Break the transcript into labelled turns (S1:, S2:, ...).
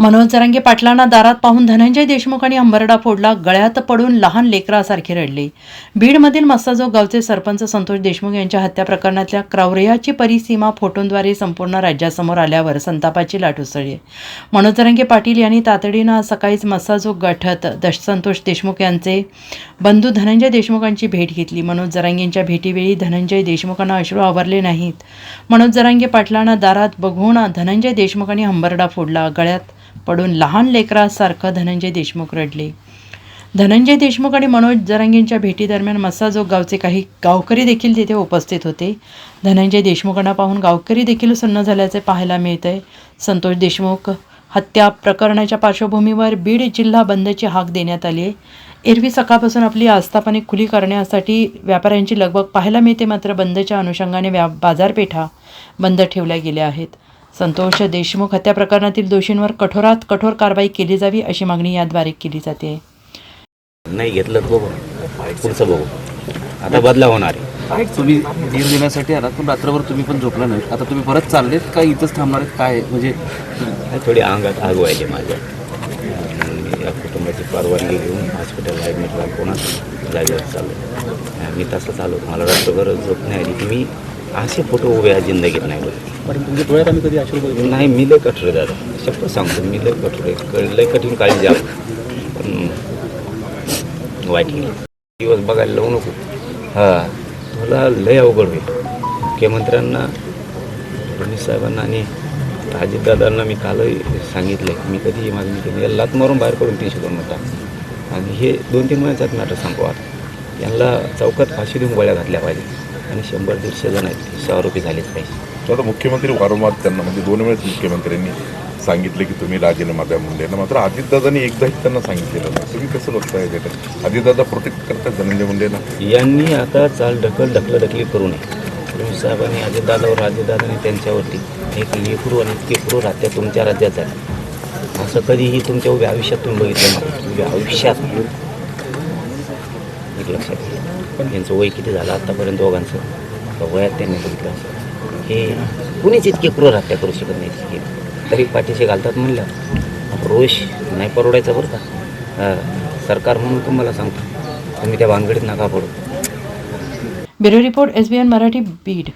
S1: मनोज जरांगे पाटलांना दारात पाहून धनंजय देशमुख आणि अंबरडा फोडला गळ्यात पडून लहान लेकरासारखे रडले. बीडमधील मस्ताजो गावचे सरपंच संतोष देशमुख यांच्या हत्या प्रकरणातल्या क्रौर्याची परिसीमा फोटोंद्वारे संपूर्ण राज्यासमोर आल्यावर संतापाची लाट उसळली. मनोज जरांगे पाटील यांनी तातडीनं आज सकाळीच मस्ताजो गठत दश संतोष देशमुख यांचे बंधू धनंजय देशमुखांची भेट घेतली. मनोज जरांगेंच्या भेटीवेळी धनंजय देशमुखांना अश्रू आवरले नाहीत. मनोज जरांगे पाटलांना दारात बघून धनंजय देशमुखांनी हंबरडा फोडला गळ्यात पडून लहान लेकरासारखं धनंजय देशमुख रडले. धनंजय देशमुख आणि मनोज जरांगेंच्या भेटीदरम्यान मसाजोग गावचे काही गावकरी देखील तिथे उपस्थित होते. धनंजय देशमुखांना पाहून गावकरी देखील सुन्न झाल्याचे पाहायला मिळतंय. संतोष देशमुख हत्या प्रकरणाच्या पार्श्वभूमीवर बीड जिल्हा बंदची हाक देण्यात आली आहे एरवी सकाळपासून आपली आस्थापने खुली करण्यासाठी व्यापाऱ्यांची लगबग पाहायला मिळते मात्र बंदच्या अनुषंगाने व्या बाजारपेठा बंद ठेवल्या गेल्या आहेत. संतोष देशमुख हत्या प्रकरणातील दोषींवर कठोरात कठोर कारवाई केली जावी अशी मागणी याद्वारे केली जाते.
S2: नाही घेतलं बघू. पुढचं बघू. आता बदला होणार आहे.
S3: तुम्ही धीर देण्यासाठी आलात पण रात्रभर तुम्ही पण झोपला नाही. आता तुम्ही परत चाललेत का इथंच थांबणार काय म्हणजे
S2: काय थोडी अंगात आग व्हायली माझ्या. मी या कुटुंबाची परवानगी घेऊन हॉस्पिटल ॲडमिटला पुन्हा जागेवर चाललो मी तसं चालू. मला रात्रभर झोप नाही आली. की मी असे फोटो उभे आहे जिंदगीत नाही बघ
S3: पण तुमच्या डोळ्यात आम्ही कधी अश्रू बघितले
S2: नाही. मी लय कठोर आहे दादा. शपथ सांगतो मी लय कठोर आहे. क- लय कठीण काळजी जाम पण वाईट गेली दिवस बघायला लावू नको. हां तुला लय अवघड होईल. मुख्यमंत्र्यांना फडणवीस साहेबांना आणि अजितदादांना मी कालही सांगितलं की मी कधी ही मागणी केली याला लात मारून बाहेर पडून तीनशे दोन म्हणतात आणि हे दोन तीन महिन्याचाच मॅटर सांगू आता यांना चौकात फाशी देऊन गोळ्या घातल्या पाहिजे आणि शंभर दीडशे जण आहेत. आरोपी झालेच पाहिजे.
S4: आता मुख्यमंत्री वारंवार त्यांना म्हणजे दोन वेळेस मुख्यमंत्र्यांनी सांगितले की तुम्ही राजीनामा द्या मुंडेंना मात्र अजितदादांनी एकदाही त्यांना सांगितलेलं नाही. तुम्ही कसं बघताय त्याच्यात? अजितदादा प्रोटेक्ट करतात धनंजय मुंडेंना
S2: यांनी आता चाल ढकल ढकलढकली करू नये. फडणवीस साहेबांनी अजितदादावर अजितदादांनी त्यांच्यावरती एक लेकरू आणि केकरू राज्य तुमच्या राज्यात आहे असं कधीही तुमच्या उभ्या आयुष्यात तुम्ही बघितलं नाही. उभ्या आयुष्यात. एक लक्षात घ्या यांचं वय किती झालं आत्तापर्यंत दोघांचं? वयात त्यांनी बघितलं. असं हे कुणीच इतके क्रूर हत्या करू शकत नाही हे तरी पाठीशी घालतात म्हणलं रोष नाही परवडायचा बरं का? सरकार म्हणून तुम्हाला सांगतो. तुम्ही त्या भानगडीत नका पडू.
S1: Bureau report S B N Marathi Beed.